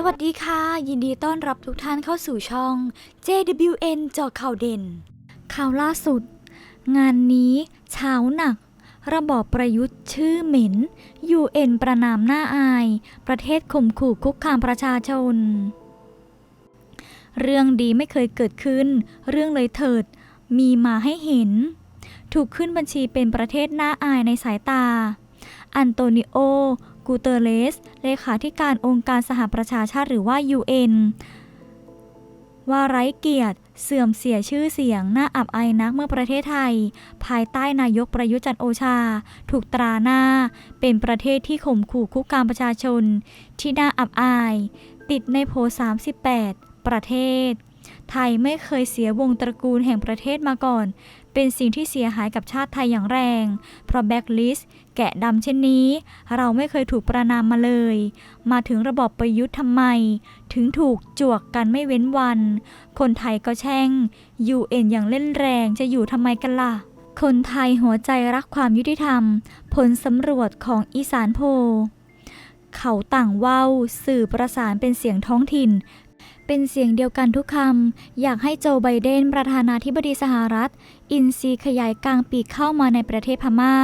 สวัสดีค่ะ ยินดีต้อนรับทุกท่านเข้าสู่ช่อง JWN จาะข่าวเด่น ข่าวล่าสุด งานนี้เช้าหนัก ระบอบประยุทธ์ชื่อเหม็น UN ประนามหน้าอาย ประเทศข่มขู่คุกคามประชาชน เรื่องดีไม่เคยเกิดขึ้น เรื่องเลยเถิด มีมาให้เห็น ถูกขึ้นบัญชีเป็นประเทศหน่าอายในสายตา อันโตนิโอ กูเตเรส เลขาธิการองค์การสหประชาชาติหรือว่า UN ว่าไร้เกียรติ เสื่อมเสียชื่อเสียง น่าอับอายนักเมื่อประเทศไทย ภายใต้นายกประยุจันโอชา ถูกตราหน้า เป็นประเทศที่ข่มขู่คุกคามประชาชน ที่น่าอับอาย ติดในโผ38 ประเทศ ไทยไม่เคยเสียวงตระกูลแห่งประเทศมาก่อน เป็นสิ่งที่เสียหายกับชาติไทยอย่างแรง เพราะแบ็กลิสต์ แกะดำเช่นนี้ เราไม่เคยถูกประนามมาเลย มาถึงระบอบประยุทธ์ทำไม ถึงถูกจวกกันไม่เว้นวัน คนไทยก็แช่ง UN อย่างเล่นแรงจะอยู่ทำไมกันล่ะ คนไทยหัวใจรักความยุติธรรม ผลสำรวจของอีสานโพเขาต่างเว้าสื่อประสานเป็นเสียงท้องถิ่น เป็นเสียงเดียวกันทุกคำ อยากให้โจไบเดนประธานาธิบดีสหรัฐ อินซีขยายกลางปีกเข้ามาในประเทศพม่า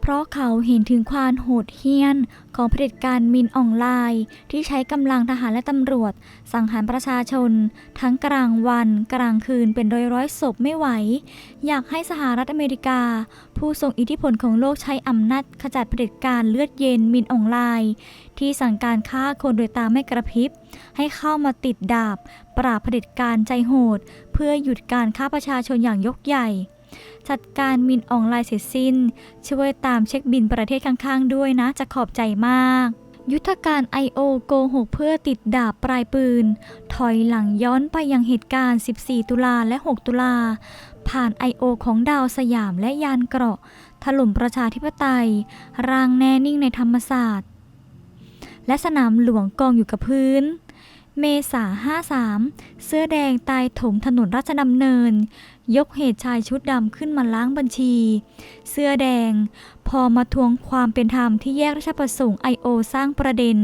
เพราะเขาเห็นถึงความโหดเหี้ยน ของเผด็จการมินออนไลน์ที่ใช้กำลังทหารและตำรวจ สังหารประชาชน ทั้งกลางวันกลางคืนเป็นร้อยร้อยศพไม่ไหว อยากให้สหรัฐอเมริกา ผู้ทรงอิทธิพลของโลกใช้อำนาจขจัดเผด็จการเลือดเย็นมินออนไลน์ที่สั่งการฆ่าคนโดยตาไม่กระพริบ ให้เข้ามาติดดาบ ปราบเผด็จการใจโหด เพื่อหยุดการฆ่าประชาชนอย่างยกใหญ่ จัดการมินออนไลน์เสร็จสิ้น ช่วยตามเช็คบินประเทศข้างๆ ด้วยนะจะขอบใจมากยุทธการ I.O. โกหกเพื่อติดดาบปลายปืน ถอยหลังย้อนไปยังเหตุการณ์ 14 ตุลาและ 6 ตุลา ผ่าน I.O. ของดาวสยามและยานเกราะ ถล่มประชาธิปไตย ร่างแน่นิ่งในธรรมศาสตร์ และสนามหลวงกองอยู่กับพื้น เมษา53 เสื้อแดงตายถมถนนราชดำเนิน ยกเหตุชายชุดดำขึ้นมาล้างบัญชี เสื้อแดง พอมาทวงความเป็นธรรมที่แยกราชประสงค์ไอโอสร้างประเด็น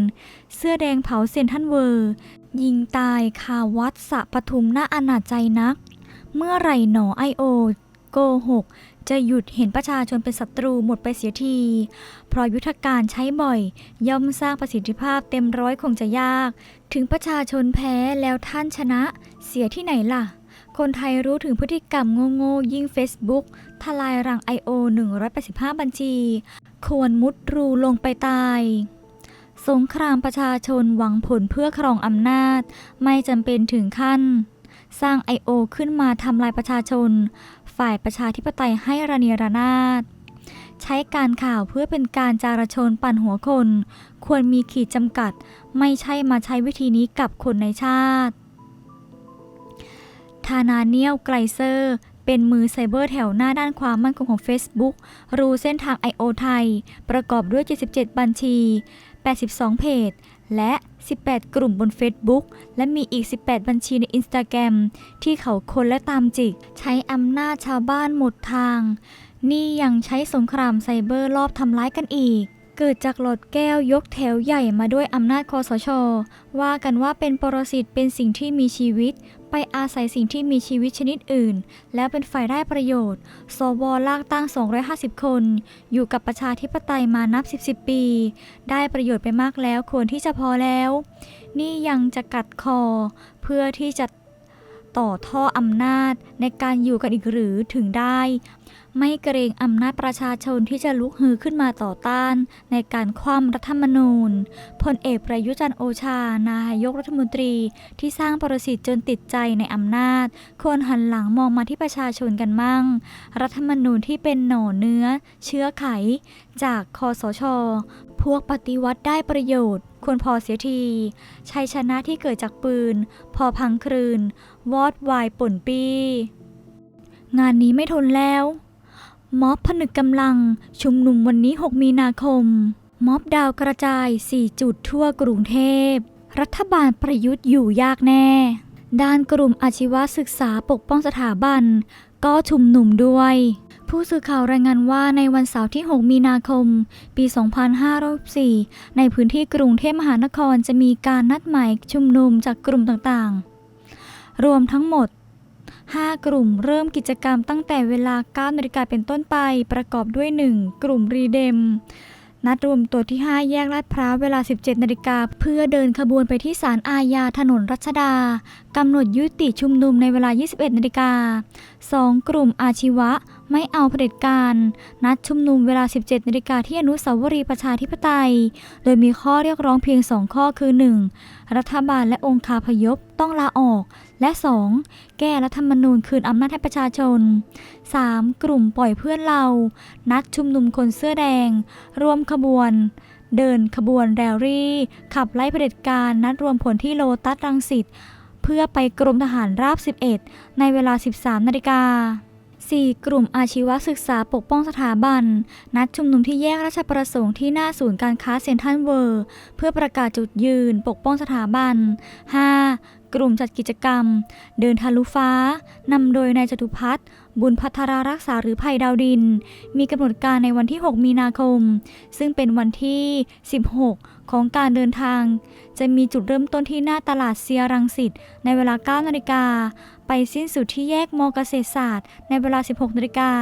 เสื้อแดงเผาเซนทันเวอร์ ยิงตายคาวัดสะปทุมหน่าอนาจใจนัก เมื่อไหร่หนอไอโอโกหก จะหยุดเห็นประชาชนเป็นศัตรูหมดไปเสียที เพราะยุทธการใช้บ่อย ย่อมสร้างประสิทธิภาพเต็มร้อยคงจะยาก ถึงประชาชนแพ้แล้วท่านชนะ เสียที่ไหนล่ะ คนไทยรู้ถึงพฤติกรรมโง่ๆยิ่ง Facebook ทลายรัง I.O. 185 บัญชี ควรมุดรูลงไปตายสงครามประชาชนหวังผลเพื่อครองอำนาจ ไม่จำเป็นถึงขั้น สร้าง I.O. ขึ้นมาทำลายประชาชน ฝ่ายประชาธิปไตยให้ระเนระนาดใช้การข่าวเพื่อเป็นการจารชนปั่นหัวคน ควรมีขีดจำกัด ไม่ใช่มาใช้วิธีนี้กับคนในชาติ ธานาเนียลไกลเซอร์ เป็นมือไซเบอร์แถวหน้าด้านความมั่นคงของ Facebook รู้เส้นทาง I.O. ไทย ประกอบด้วย 77 บัญชี 82 เพจ และ 18 กลุ่มบน Facebook และมีอีก 18 บัญชีใน Instagram ที่เขาคนและตามจิก ใช้อำนาจชาวบ้านหมดทาง นี่ยังใช้สงครามไซเบอร์รอบทำร้ายกันอีก เกิดจากหลอดแก้วยกแถวใหญ่มาด้วยอำนาจคอสช ว่ากันว่าเป็นปรสิตเป็นสิ่งที่มีชีวิต ไปอาศัยสิ่งที่มีชีวิตชนิดอื่น แล้วเป็นฝ่ายได้ประโยชน์ สวลากตั้ง 250 คน อยู่กับประชาธิปไตยมานับ 10บปี ได้ประโยชน์ไปมากแล้วควรที่จะพอแล้ว นี่ยังจะกัดคอ เพื่อที่จะต่อท่ออำนาจในการอยู่กันอีกหรือถึงได้ ไม่เกรงอำนาจประชาชนที่จะลุกฮือขึ้นมาต่อต้าน ในการคว่ำรัฐธรรมนูญพลเอกประยุจันโอชา นายกรัฐมนตรีที่สร้างประสิตจนติดใจในอำนาจ ควรหันหลังมองมาที่ประชาชนกันมั่ง รัฐธรรมนูญที่เป็นหน่อเนื้อ เชื้อไข จากคอสช พวกปฏิวัติได้ประโยชน์ควรพอเสียที ชัยชนะที่เกิดจากปืน พอพังคลืน วอดวายป่นปีงานนี้ไม่ทนแล้ว ม็อบผนึกกำลัง ชุมนุมวันนี้ 6 มีนาคม ม็อบดาวกระจาย 4 จุดทั่วกรุงเทพ รัฐบาลประยุทธ์อยู่ยากแน่ ด้านกลุ่มอาชีวศึกษาปกป้องสถาบัน ก็ชุมนุมด้วยผู้ผู้สื่อข่าวรายงานว่าในวันเสาร์ที่ 6 มีนาคม ปี 2564ในพื้นที่กรุงเทพมหานครจะมีการนัดหมายชุมนุมจากกลุ่มต่างๆ รวมทั้งหมด 5 กลุ่มเริ่มกิจกรรมตั้งแต่เวลา9นาฬิกาเป็นต้นไป ประกอบด้วย 1. กลุ่มรีเดมนัดรวมตัวที่ 5 แยกลาดพร้าวเวลา 17 นาฬิกาเพื่อเดินขบวนไปที่ศาลอาญาถนนรัชดา กำหนดยุติชุมนุมในเวลา 21 นาฬิกา 2. กลุ่มอาชีวะ ไม่เอาเผด็จการนัดชุมนุมเวลา 17 นาฬิกาที่อนุสาวรีย์ประชาธิปไตย โดยมีข้อเรียกร้องเพียง 2 ข้อคือ 1. รัฐบาลและองค์คาพยพต้องลาออก และ 2. แก้รัฐธรรมนูญคืนอำนาจให้ประชาชน 3. กลุ่มปล่อยเพื่อนเรา นัดชุมนุมคนเสื้อแดง ร่วมขบวนเดินขบวนแรลลี่ ขับไล่เผด็จการนัดรวมผลที่โลตัสรังสิตเพื่อไปกรมทหารราบ 11 ในเวลา 13 นาฬิกา 4. กลุ่มอาชีวศึกษาปกป้องสถาบัน นัดชุมนุมที่แยกราชประสงค์ที่หน้าศูนย์การค้าเซ็นทรัลเวิร์เพื่อประกาศจุดยืนปกป้องสถาบัน 5. กลุ่มจัดกิจกรรม เดินทะลุฟ้านำโดยนายจตุพัฒน์บุญพัทรารักษาหรือภัยดาวดิน มีกำหนดการในวันที่ 6 มีนาคม ซึ่งเป็นวันที่ 16 ของการเดินทาง จะมีจุดเริ่มต้นที่หน้าตลาดเซียรังสิตในเวลา 9 นาฬิกา ไปสิ้นสุดที่แยกมอเกษตรศาสตร์ ในเวลา 16นาฬิกา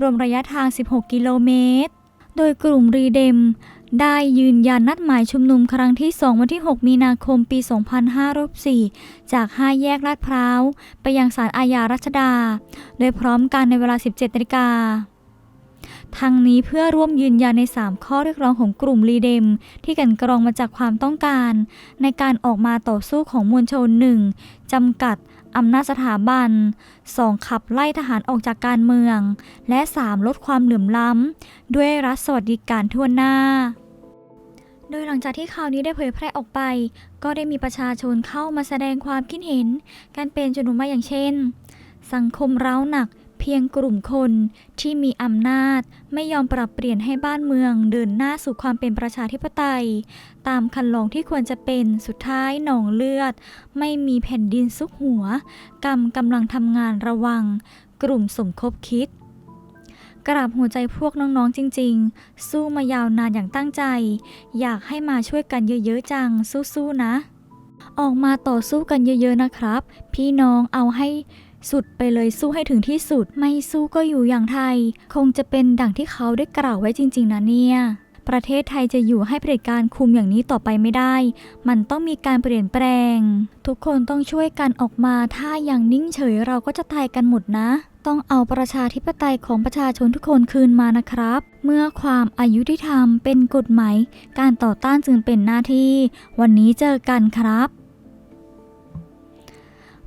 รวมระยะทาง 16 กิโลเมตร โดยกลุ่มรีเดม ได้ยืนยันนัดหมายชุมนุมครั้งที่ 2 วันที่ 6 มีนาคมปี 2504 จาก 5 แยกลาดพร้าว ไปยังศาลอาญารัชดา โดยพร้อมกันในเวลา 17นาฬิกา ทางนี้เพื่อร่วมยืนยันใน 3 ข้อเรียกร้องของกลุ่มรีเดม ที่กันกรองมาจากความต้องการ ในการออกมาต่อสู้ของมวลชน 1. จำกัดอำนาจสถาบัน 2. ขับไล่ทหารออกจากการเมือง และ 3. ลดความเหลื่อมล้ำ ด้วยรัฐสวัสดิการทั่วหน้าโดยหลังจากที่ข่าวนี้ได้เผยแพร่ออกไป ก็ได้มีประชาชนเข้ามาแสดงความคิดเห็น การเป็นจำนวนมากอย่างเช่น สังคมเร้าหนัก พียงกลุ่มคนที่มีอำนาจไม่ยอมปรับเปลี่ยนให้บ้านเมืองเดินหน้าสู่ความเป็นประชาธิปไตย ตามคันลองที่ควรจะเป็นสุดท้ายหนองเลือด ไม่มีแผ่นดินซุกหัว กรรมกำลังทำงานระวัง กลุ่มสมคบคิดกราบหัวใจพวกน้องๆจริง ๆ สู้มายาวนานอย่างตั้งใจ อยากให้มาช่วยกันเยอะๆจัง สู้ๆนะ ออกมาต่อสู้กันเยอะๆนะครับ พี่น้องเอาให้ สุดไปเลยสู้ให้ถึงที่สุด ไม่สู้ก็อยู่อย่างไทย คงจะเป็นดั่งที่เขาได้กล่าวไว้จริง ๆนะเนี่ยประเทศไทยจะอยู่ให้เผด็จการคุมอย่างนี้ต่อไปไม่ได้ มันต้องมีการเปลี่ยนแปลง ทุกคนต้องช่วยกันออกมา ถ้าอย่างนิ่งเฉยเราก็จะตายกันหมดนะ ต้องเอาประชาธิปไตยของประชาชนทุกคนคืนมานะครับ เมื่อความอายุที่ธรรมเป็นกฎหมาย การต่อต้านจึงเป็นหน้าที่ วันนี้เจอกันครับ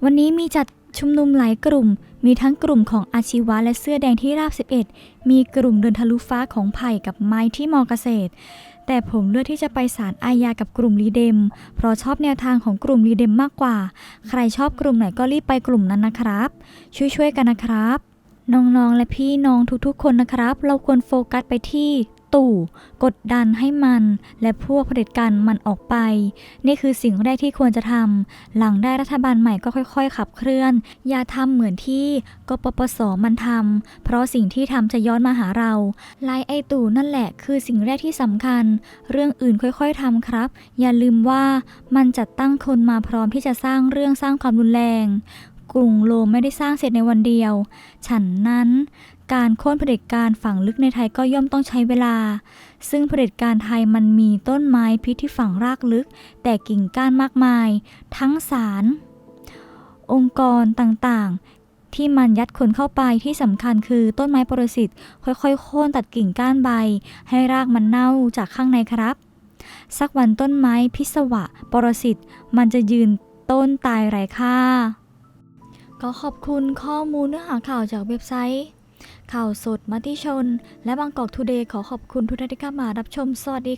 วันนี้มีจัด ชุมนุมหลายกลุ่ม มีทั้งกลุ่มของอาชีวะและเสื้อแดงที่ราบ 11 มีกลุ่มเดินทะลุฟ้าของไผ่กับไม้ที่มอเกษตร แต่ผมเลือกที่จะไปศาลอาญากับกลุ่มรีเดม เพราะชอบแนวทางของกลุ่มรีเดมมากกว่า ใครชอบกลุ่มไหนก็รีบไปกลุ่มนั้นนะครับ ช่วยๆกันนะครับ น้องๆและพี่น้องทุกๆ คนนะครับ เราควรโฟกัสไปที่ ตู่กดดันให้มันและพวกเผด็จการมันออกไป นี่คือสิ่งแรกที่ควรจะทำหลังได้รัฐบาลใหม่ก็ค่อยๆ ขับเคลื่อน อย่าทำเหมือนที่กปปสมันทำเพราะสิ่งที่ทำจะย้อนมาหาเราไล่ไอตู่นั่นแหละคือสิ่งแรกที่สำคัญ เรื่องอื่นค่อยๆทำครับ อย่าลืมว่ามันจัดตั้งคนมาพร้อมที่จะสร้างเรื่องสร้างความรุนแรง กรุงโรมไม่ได้สร้างเสร็จในวันเดียว ฉันนั้นการโค่นเผด็จการฝังลึกในไทยก็ย่อมต้องใช้เวลา ซึ่งเผด็จการไทยมันมีต้นไม้พิษที่ฝังรากลึก แต่กิ่งก้านมากมาย ทั้งศาลองค์กรต่างๆ ที่มันยัดคนเข้าไปที่สำคัญคือต้นไม้ปรสิตค่อยๆ โค่นตัดกิ่งก้านใบ ให้รากมันเน่าจากข้างในครับ สักวันต้นไม้พิศวะปรสิตมันจะยืนต้นตายไร้ค่า ก็ขอบคุณข้อมูลเนื้อหาข่าวจากเว็บไซต์ ข่าวสดมติชน และบางกอกทูเดย์ขอขอบคุณทุกท่านที่เข้ามารับชม สวัสดี